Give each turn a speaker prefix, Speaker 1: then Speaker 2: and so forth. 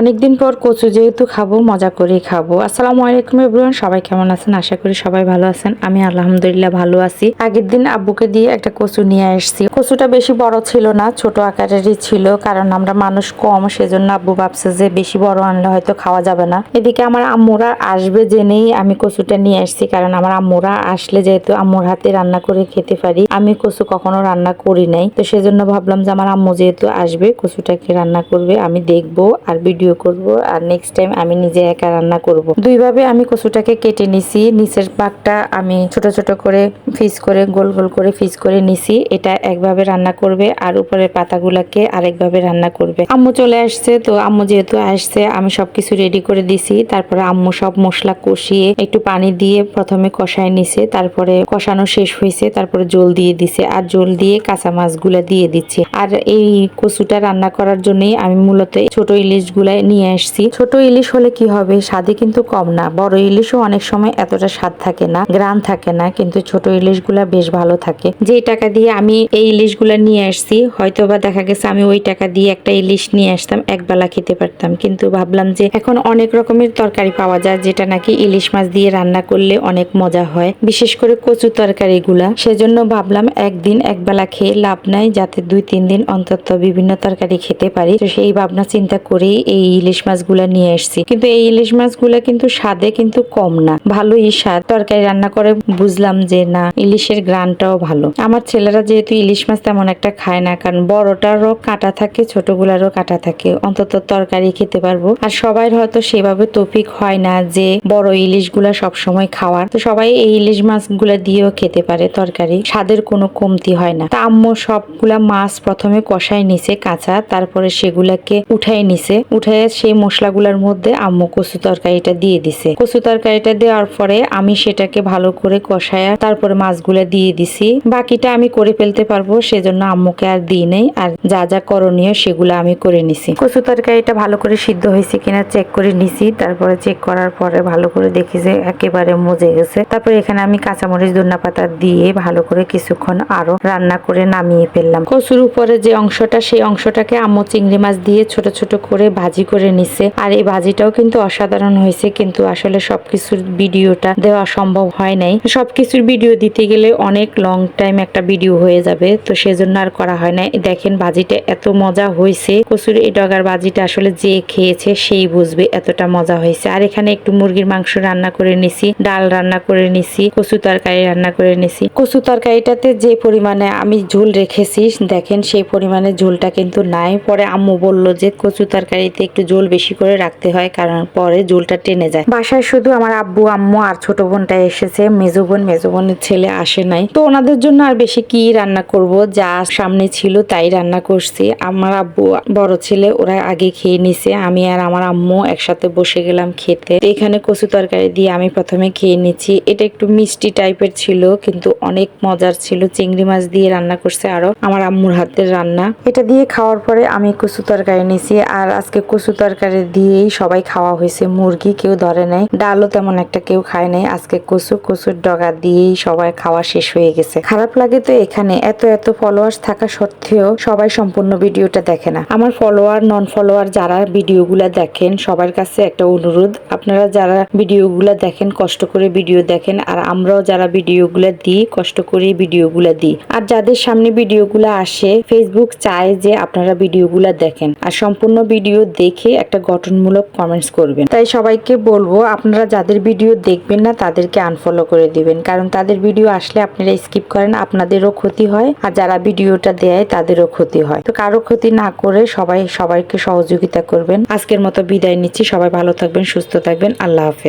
Speaker 1: অনেকদিন পর কচু যেহেতু খাব, মজা করেই খাব। আসসালামু আলাইকুম এভরিওয়ান, সবাই কেমন আছেন? আশা করি সবাই ভালো আছেন। আমি আলহামদুলিল্লাহ ভালো আছি। আগের দিন আব্বুকে দিয়ে একটা কচু নিয়ে আসছি। কচুটা বেশি বড় ছিল না, ছোট আকারেরই ছিল, কারণ আমরা মানুষ কম, সেজন্য আব্বু ভাবছে যে বেশি বড় আনলে হয়তো খাওয়া যাবে না। এদিকে আমার আম্মুরা আসবে জেনেই আমি কচুটা নিয়ে আসছি, কারণ আমার আম্মুরা আসলে যেহেতু আম্মুর হাতে রান্না করে খেতে পারি, আমি কচু কখনো রান্না করি নাই। তো সেজন্য ভাবলাম যে আমার আম্মু যেহেতু আসবে, কচুটাকে রান্না করবে, আমি দেখব আর ভিডিও করব আর নেক্সট টাইম আমি নিজে একা রান্না করব। দুইভাবে আমি কচুটাকে কেটে নিছি। নিচের পাকটা আমি ছোট ছোট করে ফিস করে, গোল গোল করে ফিস করে নিছি। এটা একভাবে রান্না করবে আর উপরের পাতাগুলাকে আরেকভাবে রান্না করবে। আম্মু চলে আসছে, তো আম্মু যেহেতু আসছে, আমি সবকিছু রেডি করে দিছি। তারপরে আম্মু সব মশলা কষিয়ে একটু পানি দিয়ে প্রথমে কষায় নিছে। তারপরে কষানো শেষ হয়েছে। তারপরে জল দিয়ে দিছে। আর জল দিয়ে কাঁচা মাছগুলা দিয়ে দিচ্ছে। আর এই কচুটা রান্না করার জন্যই আমি মূলত ছোট ইলিশ গুলাই নিয়ে আসছি। ছোট ইলিশ হলে কি হবে? স্বাদে কিন্তু কম না। বড় ইলিশও অনেক সময় এতটা স্বাদ থাকে না গ্রান থাকে না, কিন্তু ছোট ইলিশগুলা বেশ ভালো থাকে। যে টাকা দিয়ে আমি এই ইলিশগুলা নিয়ে আসছি হয়তো বা দেখা গেছে আমি ওই টাকা দিয়ে একটা ইলিশ নিয়ে আসতাম, এক বেলা খেতে পারতাম। কিন্তু ভাবলাম যে এখন অনেক রকমের তরকারি পাওয়া যায়, যেটা নাকি ইলিশ মাছ দিয়ে রান্না করলে অনেক মজা হয়, বিশেষ করে কচু তরকারি গুলা সেজন্য ভাবলাম একদিন এক বেলা খেয়ে লাভ নাই, যাতে দুই তিন দিন অন্তত বিভিন্ন তরকারি খেতে পারি। তো সেই ভাবনা চিন্তা করেই এই ইলিশ মাছগুলা নিয়ে এসেছি কিন্তু এই ইলিশ মাছগুলা কিন্তু স্বাদে কিন্তু কম না, ভালোই স্বাদ। তরকারি রান্না করে বুঝলাম যে না, ইলিশের গ্রানটাও ভালো। আমার ছেলেরা যেহেতু ইলিশ মাছ তেমন একটা খায় না, কারণ বড়টারও কাটা থাকে, ছোটগুলারও কাটা থাকে। অন্তত তরকারি খেতে পারব। আর সবাই হয়তো সেভাবে তৌফিক হয় না যে বড় ইলিশগুলা সবসময় খাওয়ার। তো সবাই এই ইলিশ মাছগুলা দিয়েও খেতে পারে তরকারি। স্বাদের কোনো কমতি হয় না। তা আম্মু সবগুলা মাছ প্রথমে কষায় নিছে কাঁচা, তারপরে সেগুলাকে উঠাই নিছে। উঠাই সেই মশলাগুলোর মধ্যে আম্মু কচু তরকারিটা দিয়ে দিছে। কচু তরকারিটা দেওয়ার পরে আমি সেটাকে ভালো করে কষায়া তারপরে মাছগুলা দিয়ে দিছি। বাকিটা আমি করে ফেলতে পারব, সেজন্য আম্মুকে আর দিই নেই। আর যা যা করণীয় সেগুলো আমি করে নিছি। কচু তরকারিটা ভালো করে সিদ্ধ হয়েছে কিনা চেক করে নিছি। তারপরে চেক করার পরে ভালো করে দেখি যে একেবারে মজে গেছে। তারপরে এখানে আমি কাঁচামরিচ ধনিয়া পাতা দিয়ে ভালো করে কিছুক্ষণ আরও রান্না করে নামিয়ে ফেললাম। কচুর উপরে যে অংশটা, সেই অংশটাকে আম্মু চিংড়ি মাছ দিয়ে ছোট ছোট করে ভাজি করে নিছে। আর এই ভাজিটাও কিন্তু অসাধারণ হয়েছে, কিন্তু আসলে সবকিছুর ভিডিওটা দেওয়া সম্ভব হয় নাই। সবকিছুর ভিডিও দিতে গেলে অনেক লং টাইম একটা ভিডিও হয়ে যাবে, তো সেজন্য আর করা হয় না দেখেন ভাজিটা এত মজা হয়েছে। কচুর এই ডগার ভাজিটা আসলে যে খেয়েছে সেই বুঝবে এতটা মজা হয়েছে। আর এখানে একটু মুরগির মাংস রান্না করে নিছি, ডাল রান্না করে নিছি, কচু তরকারি রান্না করে নিছি। কচু তরকারিটাতে যে পরিমাণে আমি ঝোল রেখেছি, দেখেন সেই পরিমাণে ঝোলটা কিন্তু নাই। পরে আম্মু বলল যে কচু তরকারিতে একটু ঝোল বেশি করে রাখতে হয়, কারণ পরে ঝোলটা টেনে যায়। বাসায় শুধু আমার আব্বু, আম্মু আর ছোট বোনটা এসেছে, মেজো বোন, মেজো বোনের ছেলে আসে নাই। তো ওনাদের জন্য আর বেশি কি রান্না করব? যা সামনে ছিল তাই রান্না করছি। আমার আব্বু, বড় ছেলে, ওরা আগে খেয়ে নিছে। আমি আর আমার আম্মু একসাথে বসে গেলাম খেতে। এখানে কচু তরকারি দিয়ে আমি প্রথমে খেয়ে নিচ্ছি। এটা একটু মিষ্টি টাইপের ছিল, কিন্তু অনেক মজার ছিল। চিংড়ি মাছ দিয়ে রান্না করছে আরও আমার আম্মুর হাতের রান্না। এটা দিয়ে খাওয়ার পরে আমি কচু তরকারি নিছি। আর আজকে কচু তরকারি দিয়েই সবাই খাওয়া হয়েছে। মুরগি কেউ ধরে নাই, ডালও তেমন একটা কেউ খায় নাই। আজকে কচু, কচুর ডগা দিয়েই সবাই খাওয়া শেষ হয়ে গেছে। খারাপ লাগে তো এখানে এত এত ফলোয়ার্স থাকা সত্ত্বেও সবাই সম্পূর্ণ ভিডিওটা দেখে না। আমার ফলোয়ার নন ফলোয়ার যারা ভিডিওগুলা দেখেন, সবার কাছে একটা অনুরোধ। আপনারা যারা ভিডিওগুলা দেখেন, কষ্ট করে ভিডিও দেখেন, আর আমরাও যারা ভিডিওগুলা দিই, কষ্ট করে ভিডিওগুলা দিই। আর যাদের সামনে ভিডিওগুলা আসে ফেসবুক চায় যে আপনারা ভিডিওগুলা দেখেন। আর সম্পূর্ণ ভিডিও দেখে একটা গঠনমূলক কমেন্টস করবেন। তাই সবাইকে বলব, আপনারা যাদের ভিডিও দেখবেন না, তাদেরকে আনফলো করে দিবেন। কারণ তাদের ভিডিও আসলে আপনারা স্কিপ করেন, আপনাদেরও ক্ষতি হয়, আর যারা ভিডিওটা দেয়, তাদেরও ক্ষতি হয়। তো কারও ক্ষতি না করে সবাই, সবাইকে সহযোগিতা করবেন। আজকের মতো বিদায় নিচ্ছি। সবাই ভালো থাকবেন, সুস্থ থাকবেন। আল্লাহ হাফেজ।